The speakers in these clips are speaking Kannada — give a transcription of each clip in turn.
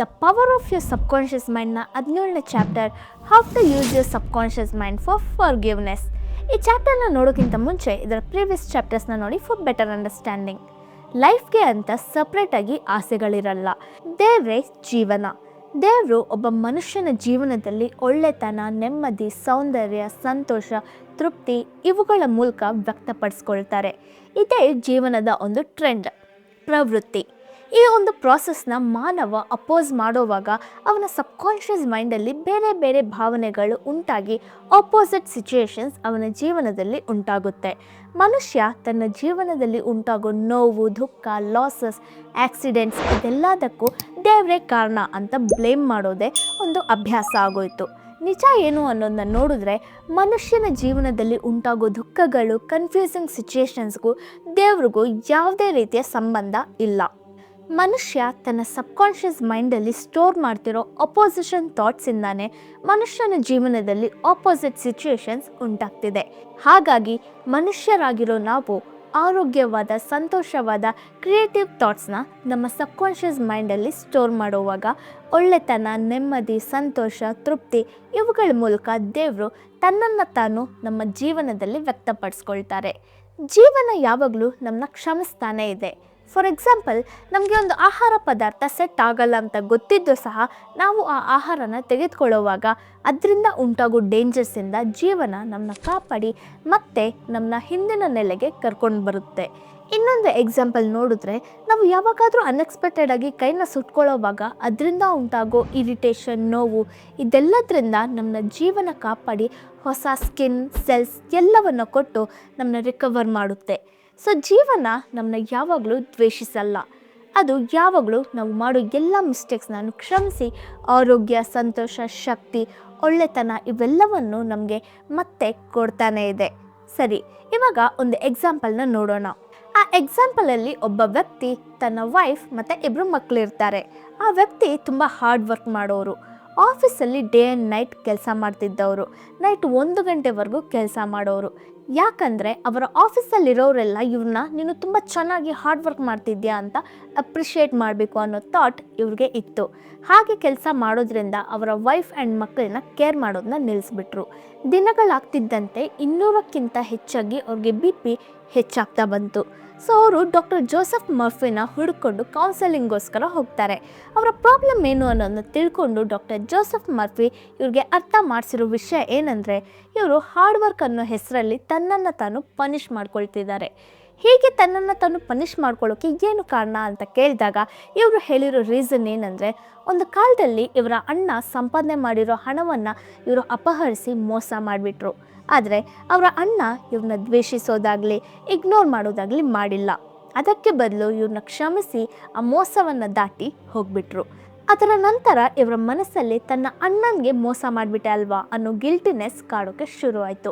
The power of your subconscious ಮೈಂಡ್ನ ಹದಿನೇಳನೇ chapter how to use your subconscious mind for forgiveness ಈ ಚಾಪ್ಟರ್ನ ನೋಡೋಕ್ಕಿಂತ ಮುಂಚೆ ಇದರ ಪ್ರೀವಿಯಸ್ ಚಾಪ್ಟರ್ಸ್ನ ನೋಡಿ ಫಾರ್ ಬೆಟರ್ ಅಂಡರ್ಸ್ಟ್ಯಾಂಡಿಂಗ್ ಲೈಫ್ಗೆ ಅಂತ ಸಪ್ರೇಟಾಗಿ ಆಸೆಗಳಿರಲ್ಲ. ದೇವ್ರೇ ಜೀವನ. ದೇವರು ಒಬ್ಬ ಮನುಷ್ಯನ ಜೀವನದಲ್ಲಿ ಒಳ್ಳೆತನ, ನೆಮ್ಮದಿ, ಸೌಂದರ್ಯ, ಸಂತೋಷ, ತೃಪ್ತಿ ಇವುಗಳ ಮೂಲಕ ವ್ಯಕ್ತಪಡಿಸ್ಕೊಳ್ತಾರೆ. ಇದೇ ಜೀವನದ ಒಂದು ಟ್ರೆಂಡ್ ಪ್ರವೃತ್ತಿ. ಈ ಒಂದು ಪ್ರಾಸೆಸ್ನ ಮಾನವ ಅಪೋಸ್ ಮಾಡೋವಾಗ ಅವನ ಸಬ್ಕಾನ್ಷಿಯಸ್ ಮೈಂಡಲ್ಲಿ ಬೇರೆ ಬೇರೆ ಭಾವನೆಗಳು ಉಂಟಾಗಿ ಅಪೋಸಿಟ್ ಸಿಚುಯೇಷನ್ಸ್ ಅವನ ಜೀವನದಲ್ಲಿ ಉಂಟಾಗುತ್ತೆ. ಮನುಷ್ಯ ತನ್ನ ಜೀವನದಲ್ಲಿ ಉಂಟಾಗೋ ನೋವು, ದುಃಖ ಲಾಸಸ್ ಆಕ್ಸಿಡೆಂಟ್ಸ್ ಇದೆಲ್ಲದಕ್ಕೂ ದೇವರೇ ಕಾರಣ ಅಂತ ಬ್ಲೇಮ್ ಮಾಡೋದೇ ಒಂದು ಅಭ್ಯಾಸ ಆಗೋಯಿತು. ನಿಜ ಏನು ಅನ್ನೋದನ್ನ ನೋಡಿದ್ರೆ ಮನುಷ್ಯನ ಜೀವನದಲ್ಲಿ ಉಂಟಾಗೋ ದುಃಖಗಳು ಕನ್ಫ್ಯೂಸಿಂಗ್ ಸಿಚುಯೇಷನ್ಸ್ಗೂ ದೇವ್ರಿಗೂ ಯಾವುದೇ ರೀತಿಯ ಸಂಬಂಧ ಇಲ್ಲ. ಮನುಷ್ಯ ತನ್ನ ಸಬ್ಕಾನ್ಷಿಯಸ್ ಮೈಂಡಲ್ಲಿ ಸ್ಟೋರ್ ಮಾಡ್ತಿರೋ ಅಪೋಸಿಷನ್ ಥಾಟ್ಸಿಂದಾನೇ ಮನುಷ್ಯನ ಜೀವನದಲ್ಲಿ ಆಪೋಸಿಟ್ ಸಿಚುಯೇಷನ್ಸ್ ಉಂಟಾಗ್ತಿದೆ. ಹಾಗಾಗಿ ಮನುಷ್ಯರಾಗಿರೋ ನಾವು ಆರೋಗ್ಯವಾದ, ಸಂತೋಷವಾದ ಕ್ರಿಯೇಟಿವ್ ಥಾಟ್ಸ್ನ ನಮ್ಮ ಸಬ್ಕಾನ್ಷಿಯಸ್ ಮೈಂಡಲ್ಲಿ ಸ್ಟೋರ್ ಮಾಡುವಾಗ ಒಳ್ಳೆತನ, ನೆಮ್ಮದಿ, ಸಂತೋಷ, ತೃಪ್ತಿ ಇವುಗಳ ಮೂಲಕ ದೇವರು ತನ್ನನ್ನು ತಾನು ನಮ್ಮ ಜೀವನದಲ್ಲಿ ವ್ಯಕ್ತಪಡಿಸ್ಕೊಳ್ತಾರೆ. ಜೀವನ ಯಾವಾಗಲೂ ನಮ್ಮನ್ನ ಕ್ಷಮಿಸ್ತಾನೇ ಇದೆ. ಫಾರ್ ಎಕ್ಸಾಂಪಲ್ ನಮಗೆ ಒಂದು ಆಹಾರ ಪದಾರ್ಥ ಸೆಟ್ ಆಗಲ್ಲ ಅಂತ ಗೊತ್ತಿದ್ದು ಸಹ ನಾವು ಆ ಆಹಾರನ ತೆಗೆದುಕೊಳ್ಳುವಾಗ ಅದರಿಂದ ಉಂಟಾಗೋ ಡೇಂಜರ್ಸಿಂದ ಜೀವನ ನಮ್ಮನ್ನ ಕಾಪಾಡಿ ಮತ್ತೆ ನಮ್ಮನ್ನ ಹಿಂದಿನ ನೆಲೆಗೆ ಕರ್ಕೊಂಡು ಬರುತ್ತೆ. ಇನ್ನೊಂದು ಎಕ್ಸಾಂಪಲ್ ನೋಡಿದ್ರೆ ನಾವು ಯಾವಾಗಾದರೂ ಅನ್ಎಕ್ಸ್ಪೆಕ್ಟೆಡ್ ಆಗಿ ಕೈನ ಸುಟ್ಕೊಳ್ಳೋವಾಗ ಅದರಿಂದ ಉಂಟಾಗೋ ಇರಿಟೇಷನ್ ನೋವು ಇದೆಲ್ಲದರಿಂದ ನಮ್ಮನ್ನ ಜೀವನ ಕಾಪಾಡಿ ಹೊಸ ಸ್ಕಿನ್ ಸೆಲ್ಸ್ ಎಲ್ಲವನ್ನು ಕೊಟ್ಟು ನಮ್ಮನ್ನ ರಿಕವರ್ ಮಾಡುತ್ತೆ. ಸೊ ಜೀವನ ನಮ್ಮನ್ನ ಯಾವಾಗಲೂ ದ್ವೇಷಿಸಲ್ಲ. ಅದು ಯಾವಾಗಲೂ ನಾವು ಮಾಡೋ ಎಲ್ಲ ಮಿಸ್ಟೇಕ್ಸ್ನ ಕ್ಷಮಿಸಿ, ಆರೋಗ್ಯ, ಸಂತೋಷ, ಶಕ್ತಿ, ಒಳ್ಳೆತನ ಇವೆಲ್ಲವನ್ನು ನಮಗೆ ಮತ್ತೆ ಕೊಡ್ತಾನೆ ಇದೆ. ಸರಿ, ಇವಾಗ ಒಂದು ಎಕ್ಸಾಂಪಲ್ನ ನೋಡೋಣ. ಆ ಎಕ್ಸಾಂಪಲಲ್ಲಿ ಒಬ್ಬ ವ್ಯಕ್ತಿ, ತನ್ನ ವೈಫ್ ಮತ್ತು ಇಬ್ಬರು ಮಕ್ಕಳಿರ್ತಾರೆ ಆ ವ್ಯಕ್ತಿ ತುಂಬ ಹಾರ್ಡ್ ವರ್ಕ್ ಮಾಡೋರು. ಆಫೀಸಲ್ಲಿ ಡೇ ಆ್ಯಂಡ್ ನೈಟ್ ಕೆಲಸ ಮಾಡ್ತಿದ್ದವರು. ನೈಟ್ ಒಂದು ಗಂಟೆವರೆಗೂ ಕೆಲಸ ಮಾಡೋರು. ಯಾಕಂದರೆ ಅವರ ಆಫೀಸಲ್ಲಿರೋರೆಲ್ಲ ಇವ್ರನ್ನ ನೀನು ತುಂಬ ಚೆನ್ನಾಗಿ ಹಾರ್ಡ್ ವರ್ಕ್ ಮಾಡ್ತಿದ್ಯಾ ಅಂತ ಅಪ್ರಿಷಿಯೇಟ್ ಮಾಡಬೇಕು ಅನ್ನೋ ಥಾಟ್ ಇವ್ರಿಗೆ ಇತ್ತು. ಹಾಗೆ ಕೆಲಸ ಮಾಡೋದ್ರಿಂದ ಅವರ ವೈಫ್ ಆ್ಯಂಡ್ ಮಕ್ಕಳನ್ನ ಕೇರ್ ಮಾಡೋದನ್ನ ನಿಲ್ಲಿಸ್ಬಿಟ್ರು ದಿನಗಳಾಗ್ತಿದ್ದಂತೆ ಇನ್ನೂರಕ್ಕಿಂತ ಹೆಚ್ಚಾಗಿ ಅವ್ರಿಗೆ ಬಿ ಪಿ ಹೆಚ್ಚಾಗ್ತಾ ಬಂತು. ಸೊ ಅವರು ಡಾಕ್ಟರ್ ಜೋಸೆಫ್ ಮರ್ಫಿನ ಹುಡುಕೊಂಡು ಕೌನ್ಸೆಲಿಂಗ್ಗೋಸ್ಕರ ಹೋಗ್ತಾರೆ. ಅವರ ಪ್ರಾಬ್ಲಮ್ ಏನು ಅನ್ನೋದನ್ನ ತಿಳ್ಕೊಂಡು ಡಾಕ್ಟರ್ ಜೋಸೆಫ್ ಮರ್ಫಿ ಇವ್ರಿಗೆ ಅರ್ಥ ಮಾಡಿಸಿರೋ ವಿಷಯ ಏನಂದರೆ ಇವರು ಹಾರ್ಡ್ ವರ್ಕ್ ಅನ್ನೋ ಹೆಸರಲ್ಲಿ ತನ್ನನ್ನು ತಾನು ಪನಿಷ್ ಮಾಡ್ಕೊಳ್ತಿದ್ದಾರೆ. ಹೀಗೆ ತನ್ನನ್ನು ತಾನು ಪನಿಷ್ ಮಾಡ್ಕೊಳ್ಳೋಕೆ ಏನು ಕಾರಣ ಅಂತ ಕೇಳಿದಾಗ ಇವರು ಹೇಳಿರೋ ರೀಸನ್ ಏನಂದರೆ, ಒಂದು ಕಾಲದಲ್ಲಿ ಇವರ ಅಣ್ಣ ಸಂಪಾದನೆ ಮಾಡಿರೋ ಹಣವನ್ನು ಇವರು ಅಪಹರಿಸಿ ಮೋಸ ಮಾಡಿಬಿಟ್ರು. ಆದರೆ ಅವರ ಅಣ್ಣ ಇವ್ರನ್ನ ದ್ವೇಷಿಸೋದಾಗಲಿ ಇಗ್ನೋರ್ ಮಾಡೋದಾಗಲಿ ಮಾಡಿಲ್ಲ. ಅದಕ್ಕೆ ಬದಲು ಇವ್ರನ್ನ ಕ್ಷಮಿಸಿ ಆ ಮೋಸವನ್ನು ದಾಟಿ ಹೋಗ್ಬಿಟ್ರು. ಅದರ ನಂತರ ಇವರ ಮನಸ್ಸಲ್ಲಿ ತನ್ನ ಅಣ್ಣನಿಗೆ ಮೋಸ ಮಾಡಿಬಿಟ್ಟೆ ಅಲ್ವಾ ಅನ್ನೋ ಗಿಲ್ಟಿನೆಸ್ ಕಾಡೋಕ್ಕೆ ಶುರುವಾಯಿತು.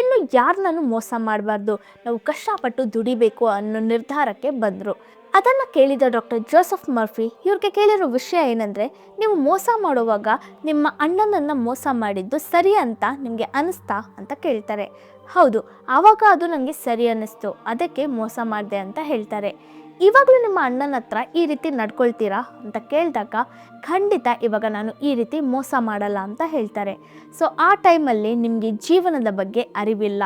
ಇನ್ನು ಯಾರನ್ನೂ ಮೋಸ ಮಾಡಬಾರ್ದು? ನಾವು ಕಷ್ಟಪಟ್ಟು ದುಡಿಬೇಕು ಅನ್ನೋ ನಿರ್ಧಾರಕ್ಕೆ ಬಂದರು. ಅದನ್ನು ಕೇಳಿದ ಡಾಕ್ಟರ್ ಜೋಸೆಫ್ ಮರ್ಫಿ ಇವ್ರಿಗೆ ಕೇಳಿರೋ ವಿಷಯ ಏನಂದರೆ, ನೀವು ಮೋಸ ಮಾಡುವಾಗ ನಿಮ್ಮ ಅಣ್ಣನನ್ನು ಮೋಸ ಮಾಡಿದ್ದು ಸರಿ ಅಂತ ನಿಮಗೆ ಅನಿಸ್ತಾ ಅಂತ ಕೇಳ್ತಾರೆ. ಹೌದು, ಆವಾಗ ಅದು ನನಗೆ ಸರಿ ಅನ್ನಿಸ್ತು ಅದಕ್ಕೆ ಮೋಸ ಮಾಡಿದೆ ಅಂತ ಹೇಳ್ತಾರೆ. ಇವಾಗಲೂ ನಿಮ್ಮ ಅಣ್ಣನ ಹತ್ರ ಈ ರೀತಿ ನಡ್ಕೊಳ್ತೀರಾ ಅಂತ ಕೇಳಿದಾಗ ಖಂಡಿತ ಇವಾಗ ನಾನು ಈ ರೀತಿ ಮೋಸ ಮಾಡಲ್ಲ ಅಂತ ಹೇಳ್ತಾರೆ. ಸೊ ಆ ಟೈಮಲ್ಲಿ ನಿಮಗೆ ಜೀವನದ ಬಗ್ಗೆ ಅರಿವಿಲ್ಲ.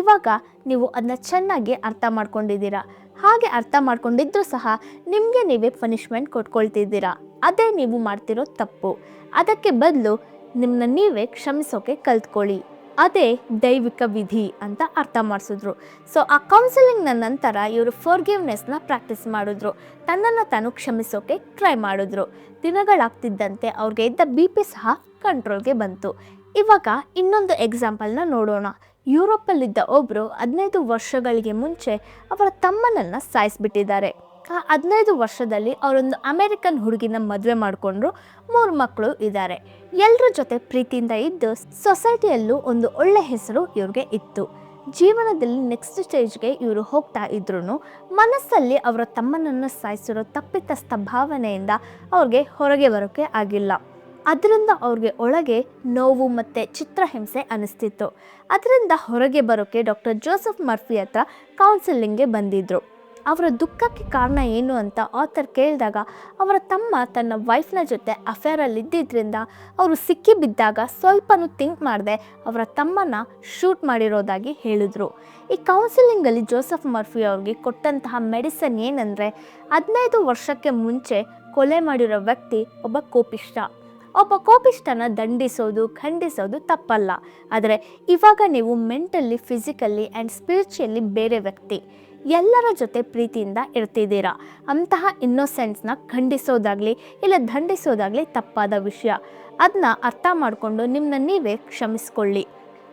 ಇವಾಗ ನೀವು ಅದನ್ನ ಚೆನ್ನಾಗಿ ಅರ್ಥ ಮಾಡ್ಕೊಂಡಿದ್ದೀರಾ. ಹಾಗೆ ಅರ್ಥ ಮಾಡ್ಕೊಂಡಿದ್ರೂ ಸಹ ನಿಮಗೆ ನೀವೇ ಪನಿಷ್ಮೆಂಟ್ ಕೊಟ್ಕೊಳ್ತಿದ್ದೀರಾ. ಅದೇ ನೀವು ಮಾಡ್ತಿರೋ ತಪ್ಪು. ಅದಕ್ಕೆ ಬದಲು ನಿಮ್ಮನ್ನ ನೀವೇ ಕ್ಷಮಿಸೋಕೆ ಕಲ್ತ್ಕೊಳ್ಳಿ. ಅದೇ ದೈವಿಕ ವಿಧಿ ಅಂತ ಅರ್ಥ ಮಾಡಿಸಿದ್ರು. ಸೊ ಆ ಕೌನ್ಸಿಲಿಂಗ್ನ ನಂತರ ಇವರು ಫೋರ್ಗಿವ್ನೆಸ್ನ ಪ್ರಾಕ್ಟೀಸ್ ಮಾಡಿದ್ರು. ತನ್ನನ್ನು ತಾನು ಕ್ಷಮಿಸೋಕೆ ಟ್ರೈ ಮಾಡಿದ್ರು. ದಿನಗಳಾಗ್ತಿದ್ದಂತೆ ಅವ್ರಿಗೆ ಇದ್ದ ಬಿ ಪಿ ಸಹ ಕಂಟ್ರೋಲ್ಗೆ ಬಂತು. ಇವಾಗ ಇನ್ನೊಂದು ಎಕ್ಸಾಂಪಲ್ನ ನೋಡೋಣ. ಯುರೋಪಲ್ಲಿದ್ದ ಒಬ್ಬರು ಹದಿನೈದು ವರ್ಷಗಳಿಗೆ ಮುಂಚೆ ಅವರ ತಮ್ಮನನ್ನು ಸಾಯಿಸಿಬಿಟ್ಟಿದ್ದಾರೆ. ಹದಿನೈದು ವರ್ಷದಲ್ಲಿ ಅವರೊಂದು ಅಮೇರಿಕನ್ ಹುಡುಗಿನ ಮದುವೆ ಮಾಡಿಕೊಂಡ್ರು. ಮೂರು ಮಕ್ಕಳು ಇದ್ದಾರೆ. ಎಲ್ಲರ ಜೊತೆ ಪ್ರೀತಿಯಿಂದ ಇದ್ದು ಸೊಸೈಟಿಯಲ್ಲೂ ಒಂದು ಒಳ್ಳೆ ಹೆಸರು ಇವ್ರಿಗೆ ಇತ್ತು. ಜೀವನದಲ್ಲಿ ನೆಕ್ಸ್ಟ್ ಸ್ಟೇಜ್ಗೆ ಇವರು ಹೋಗ್ತಾ ಇದ್ರು ಮನಸ್ಸಲ್ಲಿ ಅವರ ತಮ್ಮನನ್ನು ಸಾಯಿಸಿರೋ ತಪ್ಪಿತಸ್ಥ ಭಾವನೆಯಿಂದ ಅವ್ರಿಗೆ ಹೊರಗೆ ಬರೋಕ್ಕೆ ಆಗಿಲ್ಲ. ಅದರಿಂದ ಅವ್ರಿಗೆ ಒಳಗೆ ನೋವು ಮತ್ತು ಚಿತ್ರಹಿಂಸೆ ಅನಿಸ್ತಿತ್ತು. ಅದರಿಂದ ಹೊರಗೆ ಬರೋಕ್ಕೆ ಡಾಕ್ಟರ್ ಜೋಸೆಫ್ ಮರ್ಫಿ ಹತ್ರ ಕೌನ್ಸಿಲಿಂಗ್ಗೆ ಬಂದಿದ್ದರು ಅವರ ದುಃಖಕ್ಕೆ ಕಾರಣ ಏನು ಅಂತ ಆಥರ್ ಕೇಳಿದಾಗ ಅವರ ತಮ್ಮ ತನ್ನ ವೈಫ್ನ ಜೊತೆ ಅಫೇರಲ್ಲಿ ಇದ್ದಿದ್ದರಿಂದ ಅವರು ಸಿಕ್ಕಿ ಬಿದ್ದಾಗ ಸ್ವಲ್ಪನೂ ಥಿಂಕ್ ಮಾಡದೆ ಅವರ ತಮ್ಮನ ಶೂಟ್ ಮಾಡಿರೋದಾಗಿ ಹೇಳಿದರು. ಈ ಕೌನ್ಸಿಲಿಂಗಲ್ಲಿ ಜೋಸೆಫ್ ಮರ್ಫಿ ಅವ್ರಿಗೆ ಕೊಟ್ಟಂತಹ ಮೆಡಿಸನ್ ಏನಂದರೆ ಹದಿನೈದು ವರ್ಷಕ್ಕೆ ಮುಂಚೆ ಕೊಲೆ ಮಾಡಿರೋ ವ್ಯಕ್ತಿ ಒಬ್ಬ ಕೋಪಿಷ್ಟ ಒಬ್ಬ ಕೋಪಿಷ್ಟನ ದಂಡಿಸೋದು, ಖಂಡಿಸೋದು ತಪ್ಪಲ್ಲ. ಆದರೆ ಇವಾಗ ನೀವು ಮೆಂಟಲಿ ಫಿಸಿಕಲಿ ಆ್ಯಂಡ್ ಸ್ಪಿರಿಚುಯಲಿ ಬೇರೆ ವ್ಯಕ್ತಿ. ಎಲ್ಲರ ಜೊತೆ ಪ್ರೀತಿಯಿಂದ ಇರ್ತಿದ್ದೀರಾ? ಅಂತಹ ಇನ್ನೊಸೆನ್ಸ್ನ ಖಂಡಿಸೋದಾಗಲಿ ಇಲ್ಲ ದಂಡಿಸೋದಾಗಲಿ ತಪ್ಪಾದ ವಿಷಯ. ಅದನ್ನ ಅರ್ಥ ಮಾಡಿಕೊಂಡು ನಿಮ್ಮನ್ನ ನೀವೇ ಕ್ಷಮಿಸ್ಕೊಳ್ಳಿ.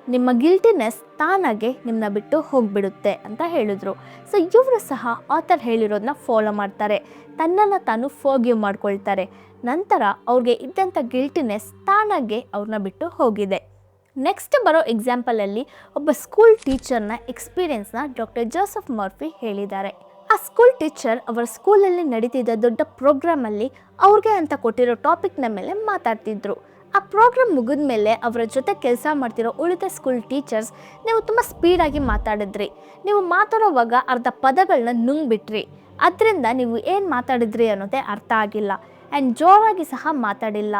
ನಿಮ್ಮ ಗಿಲ್ಟಿನೆಸ್ ತಾನಾಗೆ ನಿಮ್ಮನ್ನ ಬಿಟ್ಟು ಹೋಗಿಬಿಡುತ್ತೆ ಅಂತ ಹೇಳಿದ್ರು. ಸೊ ಇವರು ಸಹ ಆಥರ್ ಹೇಳಿರೋದನ್ನ ಫಾಲೋ ಮಾಡ್ತಾರೆ. ತನ್ನನ್ನು ತಾನು ಫೋಗ್ಯೂ ಮಾಡ್ಕೊಳ್ತಾರೆ. ನಂತರ ಅವ್ರಿಗೆ ಇದ್ದಂಥ ಗಿಲ್ಟಿನೆಸ್ ತಾನಾಗೆ ಅವ್ರನ್ನ ಬಿಟ್ಟು ಹೋಗಿದೆ. ನೆಕ್ಸ್ಟ್ ಬರೋ ಎಕ್ಸಾಂಪಲಲ್ಲಿ ಒಬ್ಬ ಸ್ಕೂಲ್ ಟೀಚರ್ನ ಎಕ್ಸ್ಪೀರಿಯನ್ಸ್ನ ಡಾಕ್ಟರ್ ಜೋಸಫ್ ಮರ್ಫಿ ಹೇಳಿದ್ದಾರೆ. ಆ ಸ್ಕೂಲ್ ಟೀಚರ್ ಅವರ ಸ್ಕೂಲಲ್ಲಿ ನಡೀತಿದ್ದ ದೊಡ್ಡ ಪ್ರೋಗ್ರಾಮಲ್ಲಿ ಅವ್ರಿಗೆ ಅಂತ ಕೊಟ್ಟಿರೋ ಟಾಪಿಕ್ನ ಮೇಲೆ ಮಾತಾಡ್ತಿದ್ರು. ಆ ಪ್ರೋಗ್ರಾಮ್ ಮುಗಿದ ಮೇಲೆ ಅವರ ಜೊತೆ ಕೆಲಸ ಮಾಡ್ತಿರೋ ಉಳಿದ ಸ್ಕೂಲ್ ಟೀಚರ್ಸ್ ನೀವು ತುಂಬ ಸ್ಪೀಡಾಗಿ ಮಾತಾಡಿದ್ರಿ. ನೀವು ಮಾತಾಡೋವಾಗ ಅರ್ಧ ಪದಗಳನ್ನ ನುಂಗ್ಬಿಟ್ರಿ. ಅದರಿಂದ ನೀವು ಏನು ಮಾತಾಡಿದ್ರಿ ಅನ್ನೋದೇ ಅರ್ಥ ಆಗಿಲ್ಲ. ಆ್ಯಂಡ್ ಜೋರಾಗಿ ಸಹ ಮಾತಾಡಿಲ್ಲ.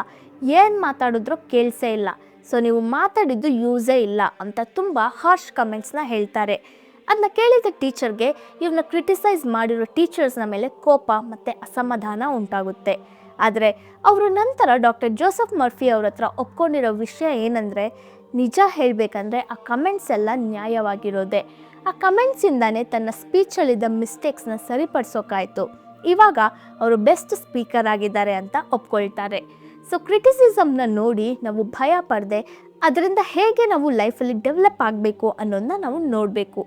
ಏನು ಮಾತಾಡಿದ್ರೂ ಕೇಳಿಸೇ ಇಲ್ಲ. ಸೊ ನೀವು ಮಾತಾಡಿದ್ದು ಯೂಸೇ ಇಲ್ಲ ಅಂತ ತುಂಬ ಹಾರ್ಷ್ ಕಮೆಂಟ್ಸ್ನ ಹೇಳ್ತಾರೆ. ಅದನ್ನ ಕೇಳಿದ ಟೀಚರ್ಗೆ ಇವನ್ನ ಕ್ರಿಟಿಸೈಸ್ ಮಾಡಿರೋ ಟೀಚರ್ಸ್ನ ಮೇಲೆ ಕೋಪ ಮತ್ತು ಅಸಮಾಧಾನ ಉಂಟಾಗುತ್ತೆ. ಆದರೆ, ಅವರು ನಂತರ ಡಾಕ್ಟರ್ ಜೋಸಫ್ ಮರ್ಫಿ ಅವ್ರ ಹತ್ರ ಒಪ್ಕೊಂಡಿರೋ ವಿಷಯ ಏನಂದರೆ, ನಿಜ ಹೇಳಬೇಕಂದ್ರೆ ಆ ಕಮೆಂಟ್ಸ್ ಎಲ್ಲ ನ್ಯಾಯವಾಗಿರೋದೆ. ಆ ಕಮೆಂಟ್ಸಿಂದಾನೇ ತನ್ನ ಸ್ಪೀಚಲ್ಲಿದ್ದ ಮಿಸ್ಟೇಕ್ಸ್ನ ಸರಿಪಡಿಸೋಕ್ಕಾಯಿತು ಇವಾಗ ಅವರು ಬೆಸ್ಟ್ ಸ್ಪೀಕರ್ ಆಗಿದ್ದಾರೆ ಅಂತ ಒಪ್ಕೊಳ್ತಾರೆ. ಸೊ ಕ್ರಿಟಿಸಿಸಮ್ನ ನೋಡಿ ನಾವು ಭಯ ಪಡದೆ, ಅದರಿಂದ ಹೇಗೆ ನಾವು ಲೈಫಲ್ಲಿ ಡೆವಲಪ್ ಆಗಬೇಕು ಅನ್ನೋದನ್ನ ನಾವು ನೋಡಬೇಕು.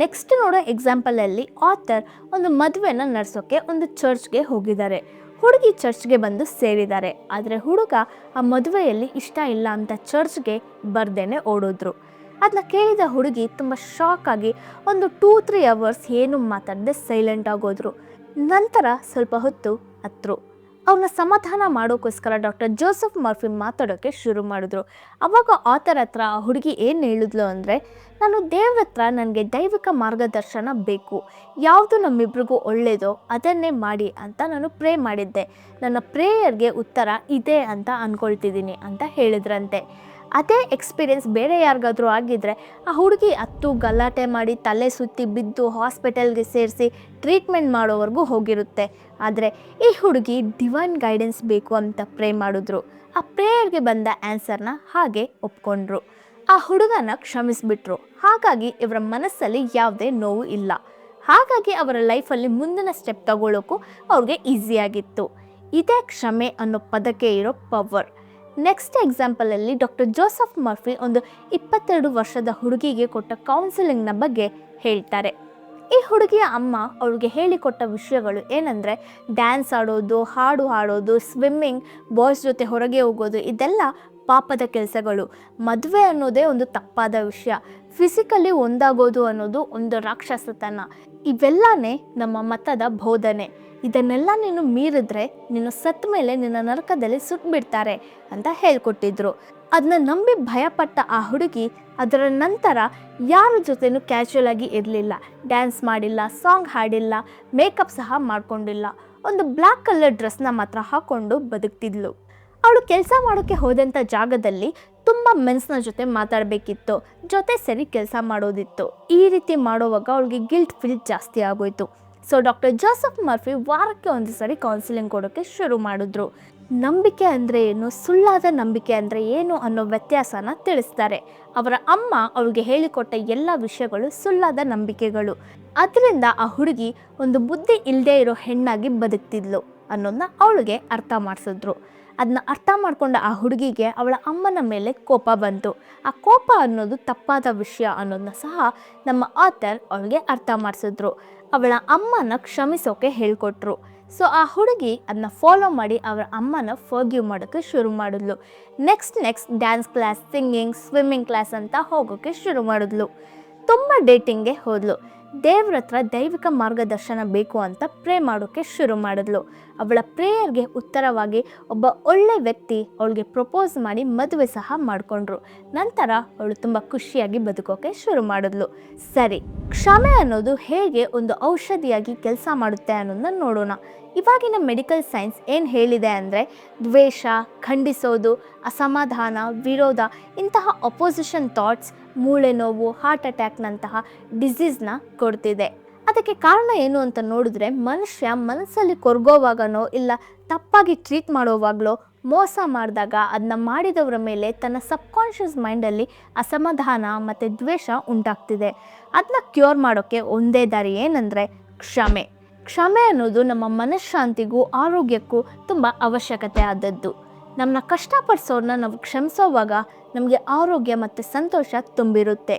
ನೆಕ್ಸ್ಟ್ ನೋಡೋ ಎಕ್ಸಾಂಪಲಲ್ಲಿ ಆಥರ್ ಒಂದು ಮದುವೆನ ನಡೆಸೋಕ್ಕೆ ಒಂದು ಚರ್ಚ್ಗೆ ಹೋಗಿದ್ದಾರೆ. ಹುಡುಗಿ ಚರ್ಚ್ಗೆ ಬಂದು ಸೇರಿದ್ದಾರೆ. ಆದರೆ ಹುಡುಗ ಆ ಮದುವೆಯಲ್ಲಿ ಇಷ್ಟ ಇಲ್ಲ ಅಂತ ಚರ್ಚ್ಗೆ ಬರ್ದೇನೆ ಓಡೋದ್ರು. ಅದನ್ನ ಕೇಳಿದ ಹುಡುಗಿ ತುಂಬ ಶಾಕ್ ಆಗಿ ಒಂದು ಟೂ ತ್ರೀ ಅವರ್ಸ್ ಏನು ಮಾತಾಡದೆ ಸೈಲೆಂಟ್ ಆಗೋದ್ರು ನಂತರ ಸ್ವಲ್ಪ ಹೊತ್ತು ಹತ್ರು. ಅವ್ರನ್ನ ಸಮಾಧಾನ ಮಾಡೋಕ್ಕೋಸ್ಕರ ಡಾಕ್ಟರ್ ಜೋಸೆಫ್ ಮರ್ಫಿ ಮಾತಾಡೋಕ್ಕೆ ಶುರು ಮಾಡಿದ್ರು. ಅವಾಗ ಆತರ ಹತ್ರ ಆ ಹುಡುಗಿ ಏನು ಹೇಳಿದ್ಲು ಅಂದರೆ, ನಾನು ದೇವ್ರ ಹತ್ರ ನನಗೆ ದೈವಿಕ ಮಾರ್ಗದರ್ಶನ ಬೇಕು. ಯಾವುದು ನಮ್ಮಿಬ್ರಿಗೂ ಒಳ್ಳೆಯದೋ ಅದನ್ನೇ ಮಾಡಿ ಅಂತ ನಾನು ಪ್ರೇ ಮಾಡಿದ್ದೆ. ನನ್ನ ಪ್ರೇಯರ್ಗೆ ಉತ್ತರ ಇದೆ ಅಂತ ಅಂದ್ಕೊಳ್ತಿದ್ದೀನಿ ಅಂತ ಹೇಳಿದ್ರಂತೆ. ಅದೇ ಎಕ್ಸ್ಪೀರಿಯೆನ್ಸ್ ಬೇರೆ ಯಾರಿಗಾದರೂ ಆಗಿದ್ದರೆ ಆ ಹುಡುಗಿ ಹತ್ತು ಗಲಾಟೆ ಮಾಡಿ ತಲೆ ಸುತ್ತಿ ಬಿದ್ದು ಹಾಸ್ಪಿಟಲ್ಗೆ ಸೇರಿಸಿ ಟ್ರೀಟ್ಮೆಂಟ್ ಮಾಡೋವರೆಗೂ ಹೋಗಿರುತ್ತೆ. ಆದರೆ ಈ ಹುಡುಗಿ ಡಿವೈನ್ ಗೈಡೆನ್ಸ್ ಬೇಕು ಅಂತ ಪ್ರೇ ಮಾಡಿದ್ರು. ಆ ಪ್ರೇಯರ್ಗೆ ಬಂದ ಆನ್ಸರ್ನ ಹಾಗೆ ಒಪ್ಕೊಂಡ್ರು. ಆ ಹುಡುಗನ ಕ್ಷಮಿಸ್ಬಿಟ್ರು. ಹಾಗಾಗಿ ಇವರ ಮನಸ್ಸಲ್ಲಿ ಯಾವುದೇ ನೋವು ಇಲ್ಲ. ಹಾಗಾಗಿ ಅವರ ಲೈಫಲ್ಲಿ ಮುಂದಿನ ಸ್ಟೆಪ್ ತಗೊಳ್ಳೋಕ್ಕೂ ಅವ್ರಿಗೆ ಈಸಿಯಾಗಿತ್ತು ಇದೇ ಕ್ಷಮೆ ಅನ್ನೋ ಪದಕ್ಕೆ ಇರೋ ಪವರ್ ನೆಕ್ಸ್ಟ್ ಎಕ್ಸಾಂಪಲಲ್ಲಿ ಡಾಕ್ಟರ್ ಜೋಸಫ್ ಮರ್ಫಿ ಒಂದು ಇಪ್ಪತ್ತೆರಡು ವರ್ಷದ ಹುಡುಗಿಗೆ ಕೊಟ್ಟ ಕೌನ್ಸಿಲಿಂಗ್ನ ಬಗ್ಗೆ ಹೇಳ್ತಾರೆ. ಈ ಹುಡುಗಿಯ ಅಮ್ಮ ಅವಳಿಗೆ ಹೇಳಿಕೊಟ್ಟ ವಿಷಯಗಳು ಏನಂದರೆ ಡ್ಯಾನ್ಸ್ ಆಡೋದು, ಹಾಡು ಹಾಡೋದು ಸ್ವಿಮ್ಮಿಂಗ್ ಬಾಯ್ಸ್ ಜೊತೆ ಹೊರಗೆ ಹೋಗೋದು, ಇದೆಲ್ಲ ಪಾಪದ ಕೆಲಸಗಳು. ಮದುವೆ ಅನ್ನೋದೇ ಒಂದು ತಪ್ಪಾದ ವಿಷಯ. ಫಿಸಿಕಲಿ ಒಂದಾಗೋದು ಅನ್ನೋದು ಒಂದು ರಾಕ್ಷಸತನ. ಇವೆಲ್ಲನೇ ನಮ್ಮ ಮತದ ಬೋಧನೆ. ಇದನ್ನೆಲ್ಲ ನೀನು ಮೀರಿದ್ರೆ ನೀನು ಸತ್ತ ಮೇಲೆ ನಿನ್ನ ನರಕದಲ್ಲಿ ಸುಟ್ಬಿಡ್ತಾರೆ ಅಂತ ಹೇಳ್ಕೊಟ್ಟಿದ್ರು. ಅದನ್ನ ನಂಬಿ ಭಯಪಟ್ಟ ಆ ಹುಡುಗಿ ಅದರ ನಂತರ ಯಾರ ಜೊತೆನೂ ಕ್ಯಾಶುವಲ್ ಆಗಿ ಇರಲಿಲ್ಲ. ಡ್ಯಾನ್ಸ್ ಮಾಡಿಲ್ಲ ಸಾಂಗ್ ಹಾಡಿಲ್ಲ ಮೇಕಪ್ ಸಹ ಮಾಡ್ಕೊಂಡಿಲ್ಲ. ಒಂದು ಬ್ಲ್ಯಾಕ್ ಕಲರ್ ಡ್ರೆಸ್ನ ಮಾತ್ರ ಹಾಕ್ಕೊಂಡು ಬದುಕ್ತಿದ್ಲು. ಅವಳು ಕೆಲಸ ಮಾಡೋಕ್ಕೆ ಹೋದಂಥ ಜಾಗದಲ್ಲಿ ತುಂಬ ಮೆನ್ಸ್ನ ಜೊತೆ ಮಾತಾಡಬೇಕಿತ್ತು. ಜೊತೆ ಸರಿ ಕೆಲಸ ಮಾಡೋದಿತ್ತು. ಈ ರೀತಿ ಮಾಡೋವಾಗ ಅವಳಿಗೆ ಗಿಲ್ಟ್ ಫೀಲ್ ಜಾಸ್ತಿ ಆಗೋಯ್ತು. ಸೊ ಡಾಕ್ಟರ್ ಜೋಸಫ್ ಮರ್ಫಿ ವಾರಕ್ಕೆ ಒಂದು ಸರಿ ಕೌನ್ಸಿಲಿಂಗ್ ಕೊಡೋಕ್ಕೆ ಶುರು ಮಾಡಿದ್ರು. ನಂಬಿಕೆ ಅಂದರೆ ಏನು? ಸುಳ್ಳಾದ ನಂಬಿಕೆ ಅಂದರೆ ಏನು ಅನ್ನೋ ವ್ಯತ್ಯಾಸನ ತಿಳಿಸ್ತಾರೆ. ಅವರ ಅಮ್ಮ ಅವಳಿಗೆ ಹೇಳಿಕೊಟ್ಟ ಎಲ್ಲ ವಿಷಯಗಳು ಸುಳ್ಳಾದ ನಂಬಿಕೆಗಳು. ಅದರಿಂದ ಆ ಹುಡುಗಿ ಒಂದು ಬುದ್ಧಿ ಇಲ್ಲದೆ ಇರೋ ಹೆಣ್ಣಾಗಿ ಬದುಕ್ತಿದ್ಲು ಅನ್ನೋದನ್ನ ಅವಳಿಗೆ ಅರ್ಥ ಮಾಡಿಸಿದ್ರು. ಅದನ್ನ ಅರ್ಥ ಮಾಡ್ಕೊಂಡ ಆ ಹುಡುಗಿಗೆ ಅವಳ ಅಮ್ಮನ ಮೇಲೆ ಕೋಪ ಬಂತು. ಆ ಕೋಪ ಅನ್ನೋದು ತಪ್ಪಾದ ವಿಷಯ ಅನ್ನೋದನ್ನ ಸಹ ನಮ್ಮ ಆಥರ್ ಅವಳಿಗೆ ಅರ್ಥ ಮಾಡಿಸಿದ್ರು. ಅವಳ ಅಮ್ಮನ ಕ್ಷಮಿಸೋಕೆ ಹೇಳ್ಕೊಟ್ರು. ಸೊ ಆ ಹುಡುಗಿ ಅದನ್ನ ಫಾಲೋ ಮಾಡಿ ಅವರ ಅಮ್ಮನ ಫರ್ಗ್ಯೂ ಮಾಡೋಕ್ಕೆ ಶುರು ಮಾಡಿದ್ಲು. Next next dance class singing swimming class ಅಂತ ಹೋಗೋಕ್ಕೆ ಶುರು ಮಾಡಿದ್ಲು. ತುಂಬ ಡೇಟಿಂಗ್ಗೆ ಹೋದ್ಲು. ದೇವ್ರ ಹತ್ರ ದೈವಿಕ ಮಾರ್ಗದರ್ಶನ ಬೇಕು ಅಂತ ಪ್ರೇ ಮಾಡೋಕ್ಕೆ ಶುರು ಮಾಡಿದ್ಲು. ಅವಳ ಪ್ರೇಯರ್ಗೆ ಉತ್ತರವಾಗಿ ಒಬ್ಬ ಒಳ್ಳೆ ವ್ಯಕ್ತಿ ಅವಳಿಗೆ ಪ್ರಪೋಸ್ ಮಾಡಿ ಮದುವೆ ಸಹ ಮಾಡಿಕೊಂಡ್ರು. ನಂತರ ಅವಳು ತುಂಬ ಖುಷಿಯಾಗಿ ಬದುಕೋಕೆ ಶುರು ಮಾಡಿದ್ಲು. ಸರಿ, ಕ್ಷಮೆ ಅನ್ನೋದು ಹೇಗೆ ಒಂದು ಔಷಧಿಯಾಗಿ ಕೆಲಸ ಮಾಡುತ್ತೆ ಅನ್ನೋದನ್ನ ನೋಡೋಣ. ಇವಾಗಿನ ಮೆಡಿಕಲ್ ಸೈನ್ಸ್ ಏನು ಹೇಳಿದೆ ಅಂದರೆ ದ್ವೇಷ, ಖಂಡಿಸೋದು, ಅಸಮಾಧಾನ, ವಿರೋಧ ಇಂತಹ ಅಪೋಸಿಷನ್ ಥಾಟ್ಸ್ ಮೂಳೆ ನೋವು ಹಾರ್ಟ್ ಅಟ್ಯಾಕ್ನಂತಹ ಡಿಸೀಸ್ನ ಕೊಡ್ತಿದೆ. ಅದಕ್ಕೆ ಕಾರಣ ಏನು ಅಂತ ನೋಡಿದ್ರೆ ಮನುಷ್ಯ ಮನಸ್ಸಲ್ಲಿ ಕೊರ್ಗೋವಾಗನೋ ಇಲ್ಲ ತಪ್ಪಾಗಿ ಟ್ರೀಟ್ ಮಾಡೋವಾಗಲೋ ಮೋಸ ಮಾಡಿದಾಗ ಅದನ್ನ ಮಾಡಿದವರ ಮೇಲೆ ತನ್ನ ಸಬ್ಕಾನ್ಷಿಯಸ್ ಮೈಂಡಲ್ಲಿ ಅಸಮಾಧಾನ ಮತ್ತು ದ್ವೇಷ ಉಂಟಾಗ್ತಿದೆ. ಅದನ್ನ ಕ್ಯೂರ್ ಮಾಡೋಕ್ಕೆ ಒಂದೇ ದಾರಿ ಏನಂದರೆ ಕ್ಷಮೆ. ಕ್ಷಮೆ ಅನ್ನೋದು ನಮ್ಮ ಮನಃಶಾಂತಿಗೂ, ಆರೋಗ್ಯಕ್ಕೂ ತುಂಬ ಅವಶ್ಯಕತೆ ಆದದ್ದು. ನಮ್ಮನ್ನ ಕಷ್ಟಪಡಿಸೋರನ್ನ ನಾವು ಕ್ಷಮಿಸೋವಾಗ ನಮಗೆ ಆರೋಗ್ಯ ಮತ್ತು ಸಂತೋಷ ತುಂಬಿರುತ್ತೆ.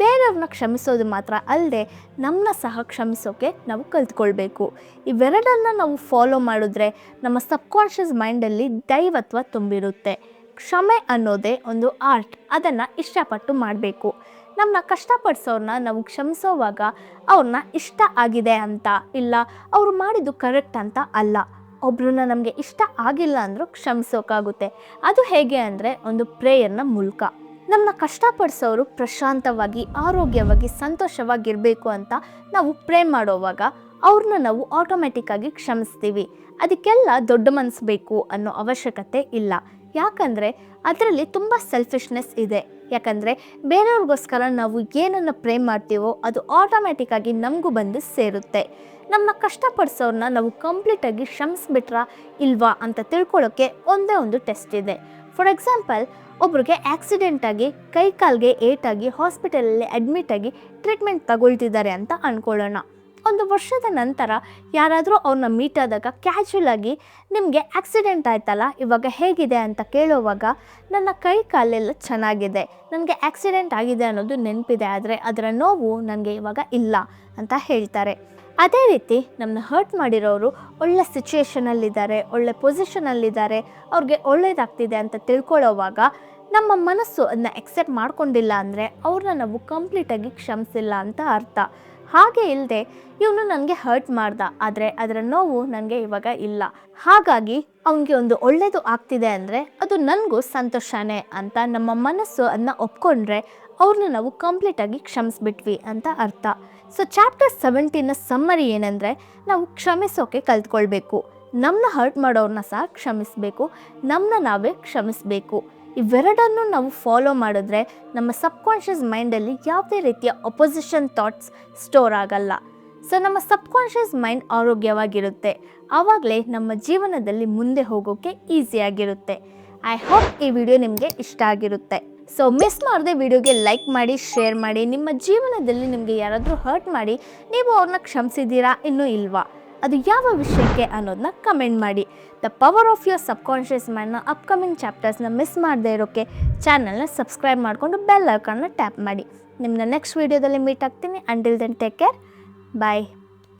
ಬೇರೆಯವ್ರನ್ನ ಕ್ಷಮಿಸೋದು ಮಾತ್ರ ಅಲ್ಲದೆ ನಮ್ಮನ್ನ ಸಹ ಕ್ಷಮಿಸೋಕೆ ನಾವು ಕಲ್ತ್ಕೊಳ್ಬೇಕು. ಇವೆರಡನ್ನ ನಾವು ಫಾಲೋ ಮಾಡಿದ್ರೆ ನಮ್ಮ ಸಬ್ಕಾನ್ಷಿಯಸ್ ಮೈಂಡಲ್ಲಿ ದೈವತ್ವ ತುಂಬಿರುತ್ತೆ. ಕ್ಷಮೆ ಅನ್ನೋದೇ ಒಂದು ಆರ್ಟ್ ಅದನ್ನು ಇಷ್ಟಪಟ್ಟು ಮಾಡಬೇಕು. ನಮ್ಮನ್ನ ಕಷ್ಟಪಡಿಸೋರನ್ನ ನಾವು ಕ್ಷಮಿಸೋವಾಗ ಅವ್ರನ್ನ ಇಷ್ಟ ಆಗಿದೆ ಅಂತ, ಇಲ್ಲ ಅವರು ಮಾಡಿದ್ದು ಕರೆಕ್ಟ್ ಅಂತ ಅಲ್ಲ. ಒಬ್ರನ್ನ ನಮಗೆ ಇಷ್ಟ ಆಗಿಲ್ಲ ಅಂದರೂ ಕ್ಷಮಿಸೋಕ್ಕಾಗುತ್ತೆ ಅದು ಹೇಗೆ ಅಂದರೆ ಒಂದು ಪ್ರೇಯರ್ನ ಮೂಲಕ. ನಮ್ಮನ್ನ ಕಷ್ಟಪಡಿಸೋರು ಪ್ರಶಾಂತವಾಗಿ, ಆರೋಗ್ಯವಾಗಿ, ಸಂತೋಷವಾಗಿರಬೇಕು ಅಂತ ನಾವು ಪ್ರೇ ಮಾಡೋವಾಗ ಅವ್ರನ್ನ ನಾವು ಆಟೋಮೆಟಿಕ್ಕಾಗಿ ಕ್ಷಮಿಸ್ತೀವಿ. ಅದಕ್ಕೆಲ್ಲ ದೊಡ್ಡ ಮನಸ್ಸು ಬೇಕು ಅನ್ನೋ ಅವಶ್ಯಕತೆ ಇಲ್ಲ. ಯಾಕಂದರೆ ಅದರಲ್ಲಿ ತುಂಬ ಸೆಲ್ಫಿಶ್ನೆಸ್ ಇದೆ. ಯಾಕಂದರೆ ಬೇರೆಯವ್ರಿಗೋಸ್ಕರ ನಾವು ಏನನ್ನು ಪ್ರೇ ಮಾಡ್ತೀವೋ ಅದು ಆಟೋಮ್ಯಾಟಿಕ್ಕಾಗಿ ನಮಗೂ ಬಂದು ಸೇರುತ್ತೆ. ನಮ್ಮ ಕಷ್ಟಪಡಿಸೋರನ್ನ ನಾವು ಕಂಪ್ಲೀಟಾಗಿ ಕ್ಷಮಿಸ್ಬಿಟ್ರಾ ಇಲ್ವಾ ಅಂತ ತಿಳ್ಕೊಳ್ಳೋಕ್ಕೆ ಒಂದೇ ಒಂದು ಟೆಸ್ಟ್ ಇದೆ. ಫಾರ್ ಎಕ್ಸಾಂಪಲ್ ಒಬ್ರಿಗೆ ಆಕ್ಸಿಡೆಂಟ್ ಆಗಿ ಕೈ ಕಾಲ್ಗೆ ಏಟಾಗಿ ಹಾಸ್ಪಿಟಲಲ್ಲಿ ಅಡ್ಮಿಟ್ ಆಗಿ ಟ್ರೀಟ್ಮೆಂಟ್ ತಗೊಳ್ತಿದ್ದಾರೆ ಅಂತ ಅಂದ್ಕೊಳ್ಳೋಣ ಒಂದು ವರ್ಷದ ನಂತರ ಯಾರಾದರೂ ಅವ್ರನ್ನ ಮೀಟ್ ಆದಾಗ ಕ್ಯಾಶುವಲ್ ಆಗಿ ನಿಮಗೆ ಆಕ್ಸಿಡೆಂಟ್ ಆಯ್ತಲ್ಲ, ಇವಾಗ ಹೇಗಿದೆ? ಅಂತ ಕೇಳುವಾಗ ನನ್ನ ಕೈ ಕಾಲೆಲ್ಲ ಚೆನ್ನಾಗಿದೆ. ನನಗೆ ಆಕ್ಸಿಡೆಂಟ್ ಆಗಿದೆ ಅನ್ನೋದು ನೆನಪಿದೆ, ಆದರೆ ಅದರ ನೋವು ನನಗೆ ಇವಾಗ ಇಲ್ಲ ಅಂತ ಹೇಳ್ತಾರೆ. ಅದೇ ರೀತಿ ನಮ್ಮನ್ನ ಹರ್ಟ್ ಮಾಡಿರೋರು ಒಳ್ಳೆ ಸಿಚುಯೇಷನಲ್ಲಿದ್ದಾರೆ ಒಳ್ಳೆ ಪೊಸಿಷನಲ್ಲಿದ್ದಾರೆ ಅವ್ರಿಗೆ ಒಳ್ಳೇದಾಗ್ತಿದೆ ಅಂತ ತಿಳ್ಕೊಳ್ಳೋವಾಗ ನಮ್ಮ ಮನಸ್ಸು ಅದನ್ನ ಎಕ್ಸೆಪ್ಟ್ ಮಾಡ್ಕೊಂಡಿಲ್ಲ ಅಂದರೆ ಅವ್ರನ್ನ ನಾವು ಕಂಪ್ಲೀಟಾಗಿ ಕ್ಷಮಿಸಿಲ್ಲ ಅಂತ ಅರ್ಥ. ಹಾಗೆ ಇಲ್ಲದೆ ಇವನು ನನಗೆ ಹರ್ಟ್ ಮಾಡ್ದ. ಆದರೆ ಅದರ ನೋವು ನನಗೆ ಇವಾಗ ಇಲ್ಲ. ಹಾಗಾಗಿ ಅವನಿಗೆ ಒಂದು ಒಳ್ಳೆಯದು ಆಗ್ತಿದೆ ಅಂದರೆ ಅದು ನನಗೂ ಸಂತೋಷನೇ ಅಂತ ನಮ್ಮ ಮನಸ್ಸು ಅದನ್ನ ಒಪ್ಕೊಂಡ್ರೆ ಅವ್ರನ್ನ ನಾವು ಕಂಪ್ಲೀಟಾಗಿ ಕ್ಷಮಿಸ್ಬಿಟ್ವಿ ಅಂತ ಅರ್ಥ. ಸೊ ಚಾಪ್ಟರ್ ಸೆವೆಂಟೀನ ಸಮ್ಮರಿ ಏನಂದರೆ ನಾವು ಕ್ಷಮಿಸೋಕೆ ಕಲ್ತ್ಕೊಳ್ಬೇಕು. ನಮ್ಮನ್ನ ಹರ್ಟ್ ಮಾಡೋರನ್ನ ಸಹ ಕ್ಷಮಿಸಬೇಕು. ನಮ್ಮನ್ನ ನಾವೇ ಕ್ಷಮಿಸಬೇಕು. ಇವೆರಡನ್ನು ನಾವು ಫಾಲೋ ಮಾಡಿದ್ರೆ ನಮ್ಮ ಸಬ್ಕಾನ್ಷಿಯಸ್ ಮೈಂಡಲ್ಲಿ ಯಾವುದೇ ರೀತಿಯ ಅಪೋಸಿಷನ್ ಥಾಟ್ಸ್ ಸ್ಟೋರ್ ಆಗಲ್ಲ. ಸೊ ನಮ್ಮ ಸಬ್ಕಾನ್ಷಿಯಸ್ ಮೈಂಡ್ ಆರೋಗ್ಯವಾಗಿರುತ್ತೆ. ಆವಾಗಲೇ ನಮ್ಮ ಜೀವನದಲ್ಲಿ ಮುಂದೆ ಹೋಗೋಕ್ಕೆ ಈಸಿಯಾಗಿರುತ್ತೆ ಐ ಹೋಪ್ ಈ ವಿಡಿಯೋ ನಿಮಗೆ ಇಷ್ಟ ಆಗಿರುತ್ತೆ. ಸೊ ಮಿಸ್ ಮಾಡದೆ ವಿಡಿಯೋಗೆ ಲೈಕ್ ಮಾಡಿ ಶೇರ್ ಮಾಡಿ, ನಿಮ್ಮ ಜೀವನದಲ್ಲಿ ನಿಮಗೆ ಯಾರಾದರೂ ಹರ್ಟ್ ಮಾಡಿ, ನೀವು ಅವ್ರನ್ನ ಕ್ಷಮಿಸಿದ್ದೀರಾ ಇನ್ನೂ ಇಲ್ವಾ? ಅದು ಯಾವ ವಿಷಯಕ್ಕೆ ಅನ್ನೋದನ್ನ ಕಮೆಂಟ್ ಮಾಡಿ. The power of your subconscious ಮೈಂಡ್ನ upcoming ಚಾಪ್ಟರ್ಸ್ನ ಮಿಸ್ ಮಾಡದೇ ಇರೋಕ್ಕೆ ಚಾನಲ್ನ ಸಬ್ಸ್ಕ್ರೈಬ್ ಮಾಡಿಕೊಂಡು ಬೆಲ್ ಐಕಾನ್ನ ಟ್ಯಾಪ್ ಮಾಡಿ. ನಿಮ್ಮನ್ನ ನೆಕ್ಸ್ಟ್ ವೀಡಿಯೋದಲ್ಲಿ ಮೀಟ್ ಆಗ್ತೀನಿ. Until then take care bye